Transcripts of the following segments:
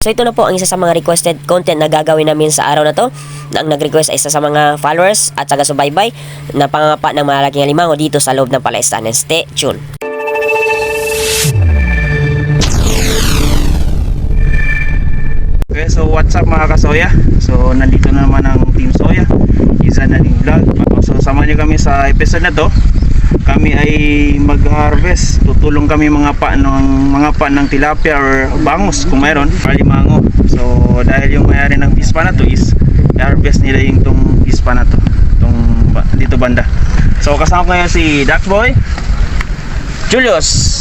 So ito na po ang isa sa mga requested content na gagawin namin sa araw na to. Ang nag-request ay isa sa mga followers at taga-subaybay na pangangapa ng malaking alimango dito sa loob ng palaistanan. Stay tuned. Okay, so what's up mga kasoya? So nandito na naman ang Team Soya Isa na ding vlog So sama niyo kami sa episode na to Kami ay mag-harvest Tutulong kami mga pa ng, mga pa ng tilapia or bangus kung mayroon Palimango So dahil yung mayari ng bispa na to is I-harvest nila yung tong bispa na to Tong, ba- dito banda So kasama ko ngayon si Duck Boy Julius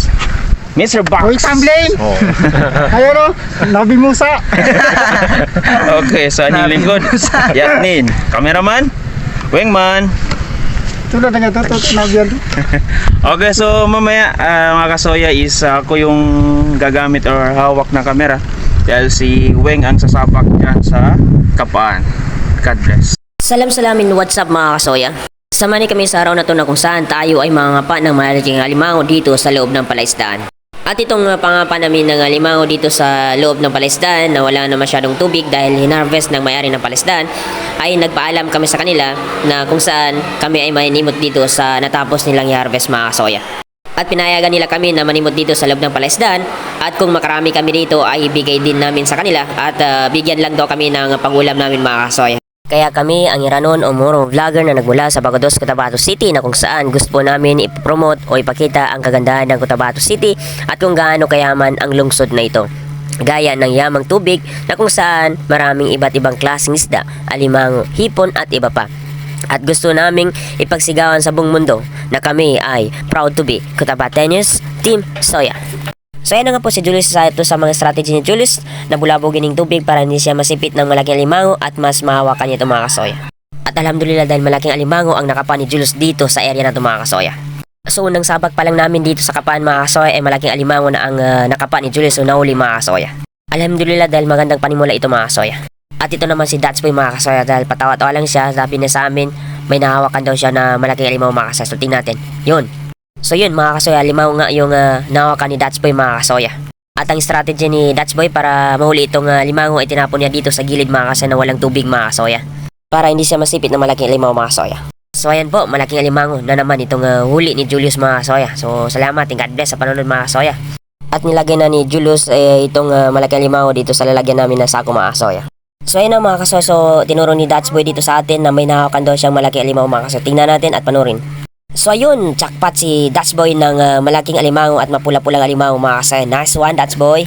Mr. Box Uy, Tamblay! Oh. Ayun o, Nabi Musa! Okay, so ano yung lingkod? Yasmin. Cameraman? Wingman. Tulad na nga ito, Nabi yan. Okay, so mamaya ah, mga kasoya is ah, ako yung gagamit or hawak na camera. Dahil si Weng ang sasapak dyan sa kapaan. God bless. Salam salamin, what's up mga kasoya? Samahan kami sa araw na to na kung saan tayo ay mangangapa ng malaking alimango dito sa loob ng palaisdaan. At itong uh, pangapa namin ng alimango dito sa loob ng palaisdaan na wala na masyadong tubig dahil hinarvest ng mayari ng palaisdaan ay nagpaalam kami sa kanila na kung saan kami ay maninimot dito sa natapos nilang i-harvest mga kasoya. At pinayagan nila kami na manimot dito sa loob ng palaisdaan at kung makarami kami dito ay ibigay din namin sa kanila at ah, bigyan lang daw kami ng pangulam namin mga kasoya. Kaya kami ang Iranon o Moro vlogger na nagmula sa Bagados, Cotabato City na kung saan gusto po namin ipromote o ipakita ang kagandahan ng Cotabato City at kung gaano kayaman ang lungsod na ito. Gaya ng yamang tubig na kung saan maraming iba't ibang klaseng isda, alimango, hipon at iba pa. At gusto naming ipagsigawan sa buong mundo na kami ay proud to be Cotabateños Team Soya. So yan na nga po si Julius sa ito sa mga strategy ni Julius na bulabogin ng tubig para hindi siya masipit ng malaking alimango at mas mahawakan niya itong mga kasoya. At alhamdulillah dahil malaking alimango ang nakapa ni Julius dito sa area na itong mga kasoya. So unang sabak pa lang namin dito sa kapaan mga kasoya ay malaking alimango na ang ah, nakapa ni Julius so nahuli mga kasoya. Alhamdulillah dahil magandang panimula ito mga kasoya. At ito naman si Dats Boy mga kasoya dahil patawa-tawa lang siya sabi niya sa amin may nahawakan daw siya na malaking alimango mga kasoya. So tingnan natin. Yun. So yun mga kasoya, limaw nga yung uh, nawakan ni Dats Boy mga kasoya. At ang strategy ni Dats Boy para mahuli itong uh, limango ay tinapon niya dito sa gilid mga kasoya na walang tubig mga kasoya. Para hindi siya masipit ng malaking limaw mga kasoya. So ayan po, malaking alimango na naman itong uh, huli ni Julius mga kasoya. So salamat and God bless sa panonood mga kasoya. At nilagay na ni Julius eh, itong uh, malaking alimango dito sa lalagyan namin ng sako mga kasoya. So ayun na mga kasoya, so tinuro ni Dats Boy dito sa atin na may nahawakan daw siyang malaking alimango mga kasoya. Tingnan natin at panurin. So ayun, jackpot si Dats Boy ng ah, malaking alimango at mapula-pulang alimango mga kasoya. Nice one, Dats Boy.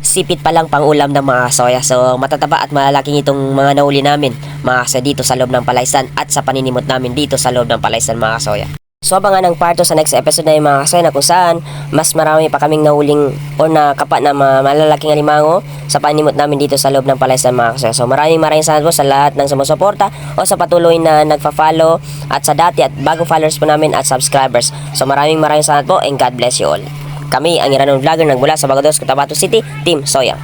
Sipit pa lang pang ulam ng mga kasoya. So matataba at malalaking itong mga nahuli namin mga kasoya dito sa loob ng palaysan at sa paninimot namin dito sa loob ng palaysan mga kasoya. So abangan ang part 2 sa next episode na yung mga kasoya na kung saan mas marami pa kaming nahuling o nakapa na mga malalaking alimango sa paninimot namin dito sa loob ng palaysan mga kasoya. So maraming maraming salamat po sa lahat ng sumusuporta o sa patuloy na nagfa-follow at sa dati at bagong followers po namin at subscribers. So maraming maraming salamat po and God bless you all. Kami ang Iranon Vlogger nagmula sa Bagados, Cotabato City, Team Soya.